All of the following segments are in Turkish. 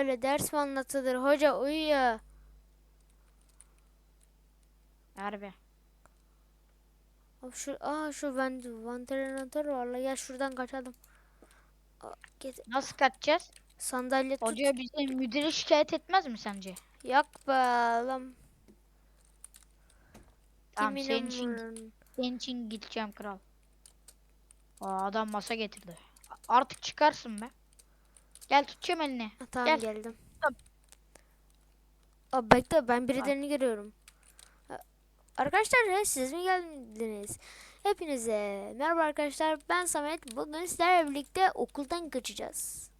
Böyle ders mi anlatılır? Hoca uyuyor. Harbi. Abi şu, aa şu vantilatör var gel şuradan kaçalım. Aa, Git Nasıl kaçacağız? sandalye tut. Hoca bize müdüre şikayet etmez mi sence? Yak be lan. Tamam, senin için-? Senin için gideceğim kral. Aa, adam masa getirdi. Artık çıkarsın be. Gel tutacağım elini. Tamam Gel. geldim. Tamam. Aa, bekle ben birilerini görüyorum. Arkadaşlar siz mi geldiniz? Hepinize merhaba arkadaşlar ben Samet. Bugün sizlerle birlikte okuldan kaçacağız.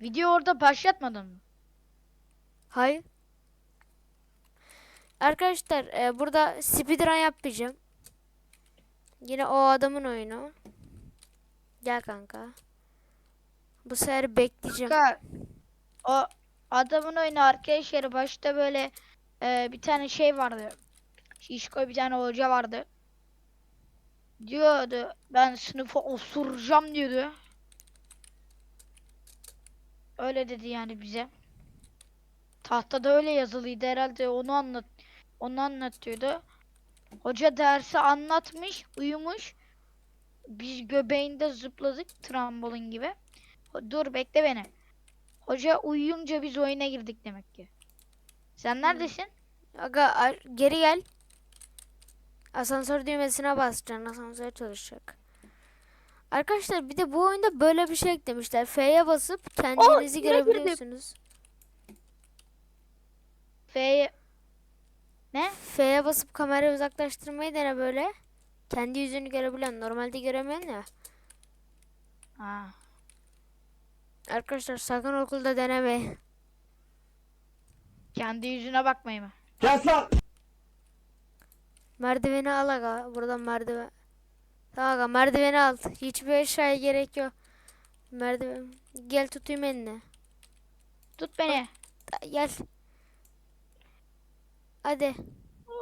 Video orada başlatmadın mı? Hayır. Arkadaşlar e, burada speedrun yapmayacağım. Yine o adamın oyunu. Gel kanka. Bu sefer bekleyeceğim. Kanka, o adamın oyunu arkadaşları başta böyle e, bir tane şey vardı. Şişko bir tane hoca vardı. Diyordu ben sınıfa osuracağım diyordu. Öyle dedi yani bize. Tahtada öyle yazılıydı herhalde onu anlat onu anlatıyordu. Hoca dersi anlatmış, uyumuş. Biz göbeğinde zıpladık trambolin gibi. Dur bekle beni. Hoca uyuyunca biz oyuna girdik demek ki. Sen neredesin? Aga geri gel. Asansör düğmesine basacaksın. Asansör çalışacak. Arkadaşlar bir de bu oyunda böyle bir şey eklemişler. F'ye basıp kendinizi girdim. görebiliyorsunuz. F'ye ne? F'ye basıp kamerayı uzaklaştırmayı dene böyle. Kendi yüzünü görebilen. Normalde göremiyorsun ya. Ha. Arkadaşlar sakın okulda denemeyin. Kendi yüzüne bakmayı mı? Kes lan! Merdiveni al aga. Buradan merdiven. Tamam aga merdiveni al. Hiçbir eşyaya gerek yok. Merdiven. Gel tutayım eline. Tut beni. Da- Gel. Hadi.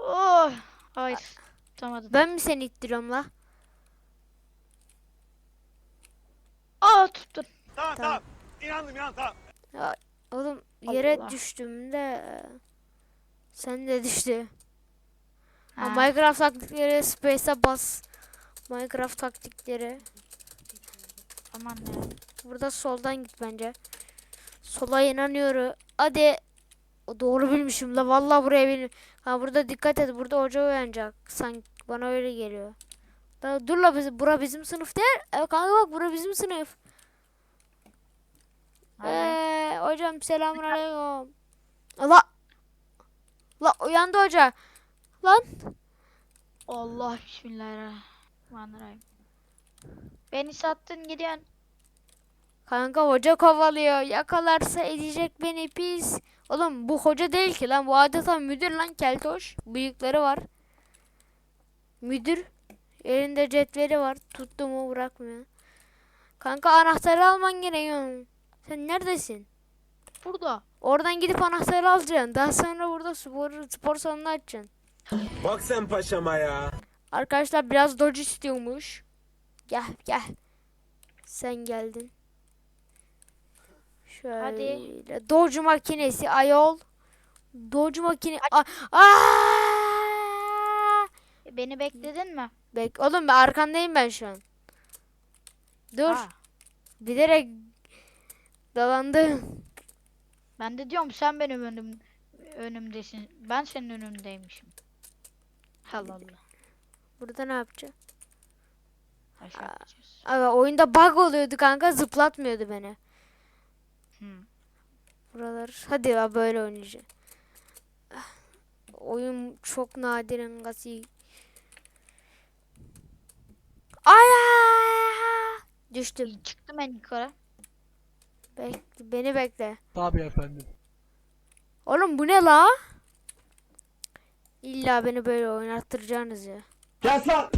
Oh. Hayır. Tutamadım. Ben mi seni ittiriyorum la? Aa tuttun. Tamam Tamam. tamam. İnandım inandım tamam. Ya, oğlum yere Allah. düştüm de sen de düştü. Ha, Ha. Minecraft taktikleri Space'e bas. Minecraft taktikleri. Aman ne? Burada soldan git bence. Sola inanıyorum. Hadi. Doğru bilmişim la. Vallahi buraya benim. Ha burada dikkat et. Burada hoca uyanacak. Sanki bana öyle geliyor. Da, dur la biz, bura bizim sınıf değil. E, kanka bak bura bizim sınıf. Eee hocam selamun aleyküm. La. La uyandı hoca. Lan. Allah bismillahirrahmanirrahim. Beni sattın gidiyorsun. Kanka hoca kovalıyor. Yakalarsa edecek beni pis. Oğlum bu hoca değil ki lan. Bu adeta müdür lan keltoş. Bıyıkları var. Müdür. Elinde cetveli var. Tuttu mu bırakmıyor. Kanka anahtarı alman gerekiyor. Sen neredesin? Burada. Oradan gidip anahtarı alacaksın. Daha sonra burada spor, spor salonu açacaksın. Bak sen paşama ya. Arkadaşlar biraz dodge istiyormuş. Gel gel. Sen geldin. Şöyle. Dodge makinesi ayol. Dodge makine. A- Aa! E, Beni bekledin mi? Bek oğlum ben arkandayım ben şu an. Dur. Ha. Bilerek dalandım. Ben de diyorum sen benim önüm önümdesin. Ben senin önündeymişim. Allah Allah. Burada ne yapacağım? Aşağı gideceğiz. Abi oyunda bug oluyordu kanka zıplatmıyordu beni. Hı. Buralar. Hadi ya böyle oynayacağım. Oyun çok nadiren gasi. Aya! Düştüm. Çıktım ben yukarı. Bek beni bekle. Tabii efendim. Oğlum bu ne la? İlla beni böyle oynattıracaksınız ya. Kes lan!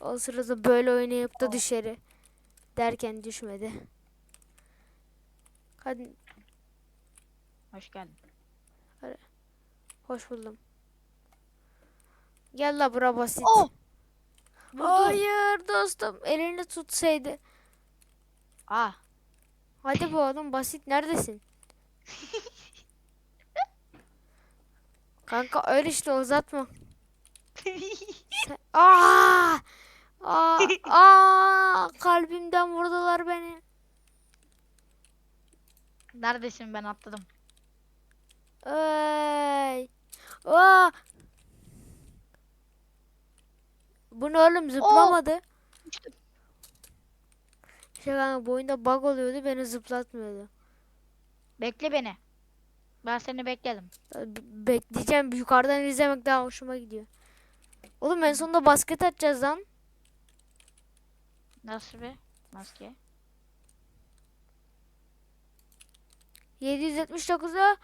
O sırada böyle oynayıp da düşeri derken düşmedi. Hadi Hoş geldin. hoş buldum. Gel la bura basit. Oh! Vurdu. Hayır dostum elini tutsaydı. Ah. Hadi bu oğlum basit neredesin? Kanka öyle işte uzatma. Sen... Aa! Aa! Aa! Kalbimden vurdular beni. Neredesin ben atladım. Ay. Aa! Bu ne oğlum zıplamadı. Düştüm. İşte kanka bu oyunda bug oluyordu beni zıplatmıyordu. Bekle beni. Ben seni bekledim. Bekleyeceğim yukarıdan izlemek daha hoşuma gidiyor. Oğlum en sonunda basket atacağız lan. Nasıl bir maske? 779'a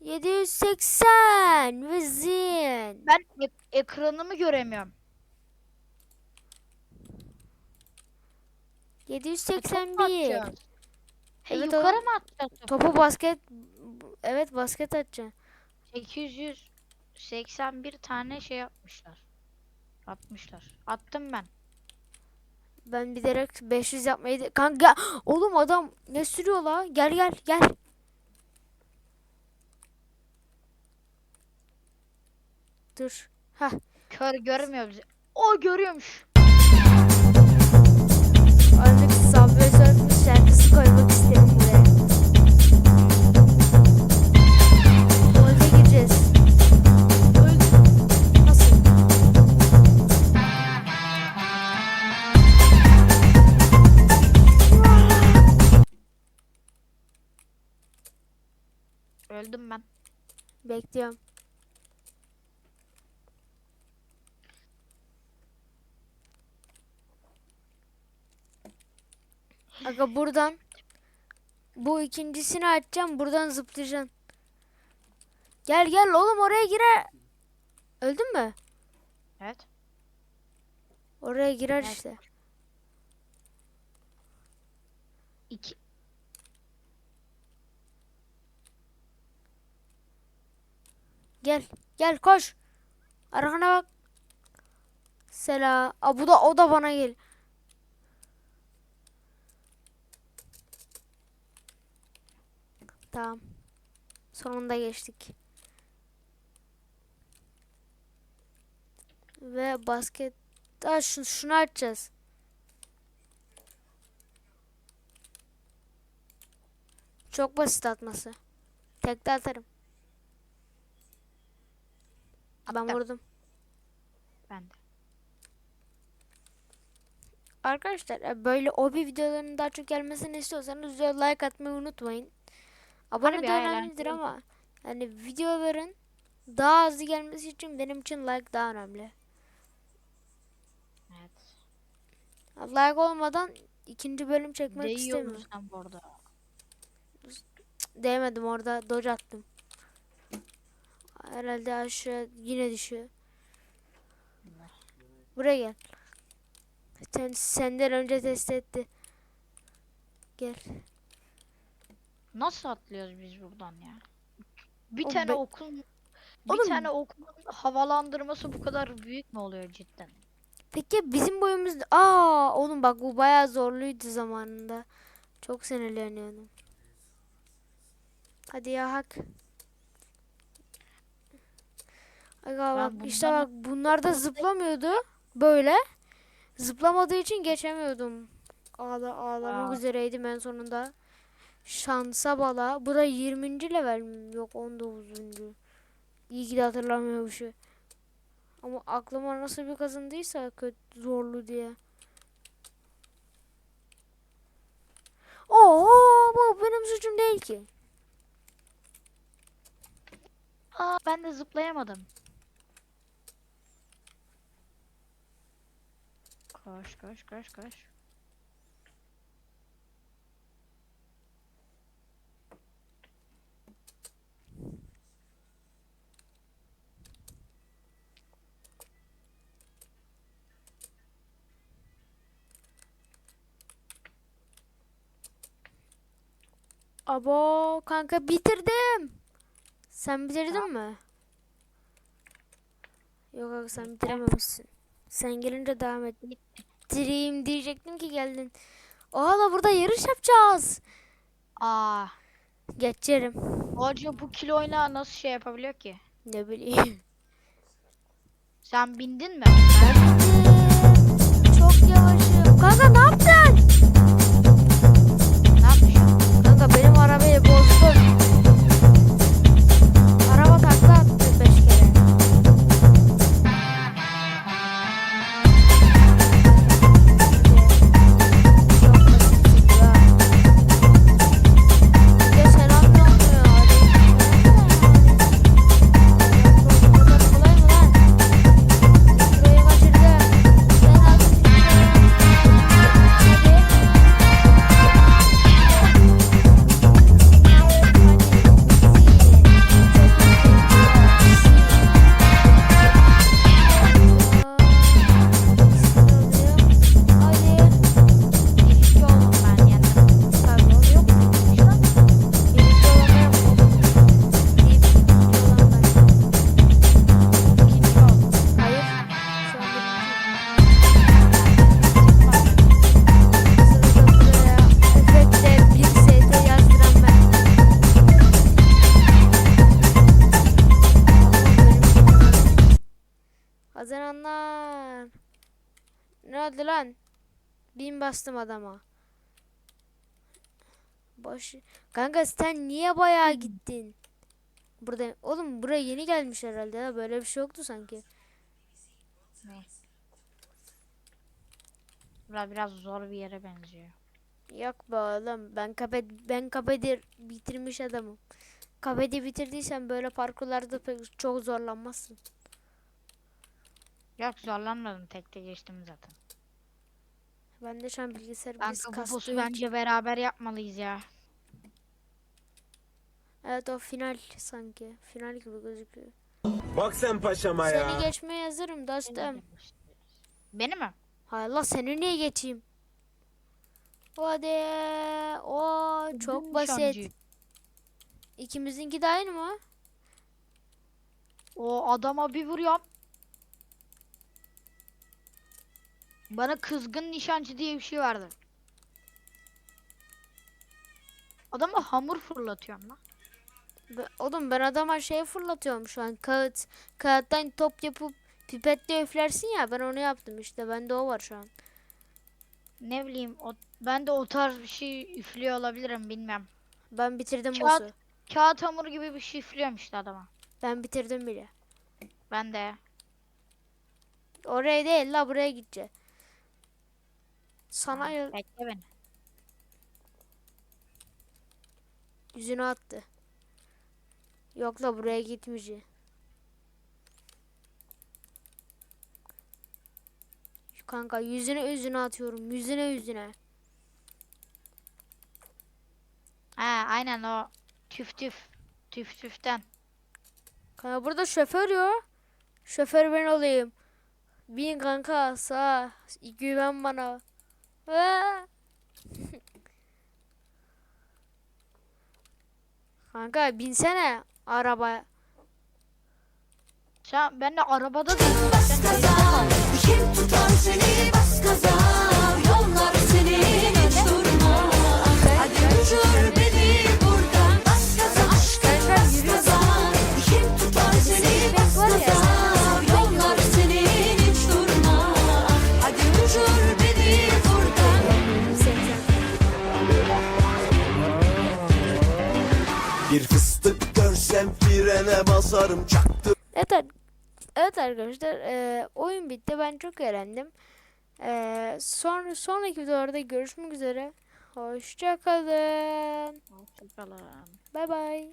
780 ve zin. Ben ek- ekranımı göremiyorum. Top mu 781. atacağız? He, Evet, yukarı oğlum. mı atacağız topu? Topu basket evet basket atacaksın. 881 tane şey yapmışlar. Atmışlar. Attım ben. Ben bilerek 500 yapmayı de- kanka oğlum adam ne sürüyor la? Gel gel gel. Dur. Hah. Kör görmüyor bizi. O görüyormuş. Koymak. Tuvalete gireceğiz. Nasıl? Öldüm ben. Bekliyorum. Aga buradan bu ikincisini açacağım. Buradan zıplayacaksın. Gel gel oğlum oraya girer. Öldün mü? Evet. Oraya girer Evet. işte. İki. Gel. Gel koş. Arkana bak. Selam. Aa, bu da o da bana gel. Tamam. Sonunda geçtik. Ve basket Aa, şu, şunu açacağız. Çok basit atması. Tekte atarım. Ben vurdum. Ben de. Arkadaşlar e, böyle hobi videolarının daha çok gelmesini istiyorsanız like atmayı unutmayın. Abone de önemlidir eğlenceli. ama yani videoların daha hızlı gelmesi için benim için like daha önemli. Evet. Like olmadan ikinci bölüm çekmek Değiyor istemiyorum. sen bu arada? Değmedim orada dodge attım. Herhalde aşağı yine düşüyor. Buraya gel. Sen, senden önce test etti. Gel. Nasıl atlıyoruz biz buradan ya? Bir Oğlum tane be- okul bir Oğlum- tane okulun havalandırması bu kadar büyük mü oluyor cidden? Peki bizim boyumuzda... Aa oğlum bak bu bayağı zorluydu zamanında. Çok sinirleniyordum. Hadi ya hak. Aga bak Ben işte bundan- bak bunlar da zıplamıyordu. Böyle. Zıplamadığı için geçemiyordum. Ağla, ağlamak Aa. üzereydim en sonunda. Şansa bala. Bu da 20. level mi? Yok 19. İyi ki de hatırlamıyormuşum. Ama aklıma nasıl bir kazındıysa kötü zorlu diye. Oo bu benim suçum değil ki. Aa ben de zıplayamadım. Koş koş koş koş. Abo kanka bitirdim. Sen bitirdin mi? Yok abi sen bitirememişsin. Sen gelince devam et. Bitireyim diyecektim ki geldin. Oha da burada yarış yapacağız. Aa Geçerim. Hoca bu kiloyla nasıl şey yapabiliyor ki? Ne bileyim. Sen bindin mi? Çok yavaşım. Kanka ne yaptın? Benim arabayı bozdun. Ne oldu lan? Bin bastım adama. Baş... Kanka sen niye bayağı gittin? Burada oğlum buraya yeni gelmiş herhalde ya. Böyle bir şey yoktu sanki. Bura biraz zor bir yere benziyor. Yok be oğlum ben kapet ben kapedi bitirmiş adamım. Kapedi bitirdiysen böyle parkurlarda pek çok zorlanmazsın. Yok zorlanmadım tekte geçtim zaten. Ben de şu an bilgisayar biraz Kanka bu boss'u kastığı bence beraber yapmalıyız ya. Evet o final sanki. Final gibi gözüküyor. Bak sen paşama ya. Seni geçmeye hazırım dostum. Beni mi? Hay Allah seni niye geçeyim? Hadi. O çok basit. İkimizinki de aynı mı? O adama bir vuruyorum. Bana kızgın nişancı diye bir şey vardı. Adama hamur fırlatıyorum lan. Be- Oğlum ben adama şey fırlatıyorum şu an. Kağıt. Kağıttan top yapıp pipetle üflersin ya ben onu yaptım işte. Bende o var şu an. Ne bileyim o, ben de o tarz bir şey üflüyor olabilirim bilmem. Ben bitirdim Kağıt- boss'u. Kağıt hamuru gibi bir şey üflüyorum işte adama. Ben bitirdim bile. Ben de. Oraya değil la buraya gideceğiz. Sana ya- Bekle beni. yüzünü attı. Yok la buraya gitmeyeceğim. Kanka yüzüne yüzüne atıyorum. Yüzüne yüzüne. Ha aynen o tüf tüf. Tüf tüften. Kanka burada şoför yok. Şoför ben olayım. Bin kanka sağ. Güven bana. Kanka binsene arabaya. Sen ben de arabada gaza Kim tutar seni bas gaza? Yollar senin hiç durma Hadi. Uçur frene basarım çaktır Evet, evet arkadaşlar eee, oyun bitti. Ben çok eğlendim. Eee son, sonraki videolarda görüşmek üzere. Hoşçakalın. Hoşçakalın. Bay bay.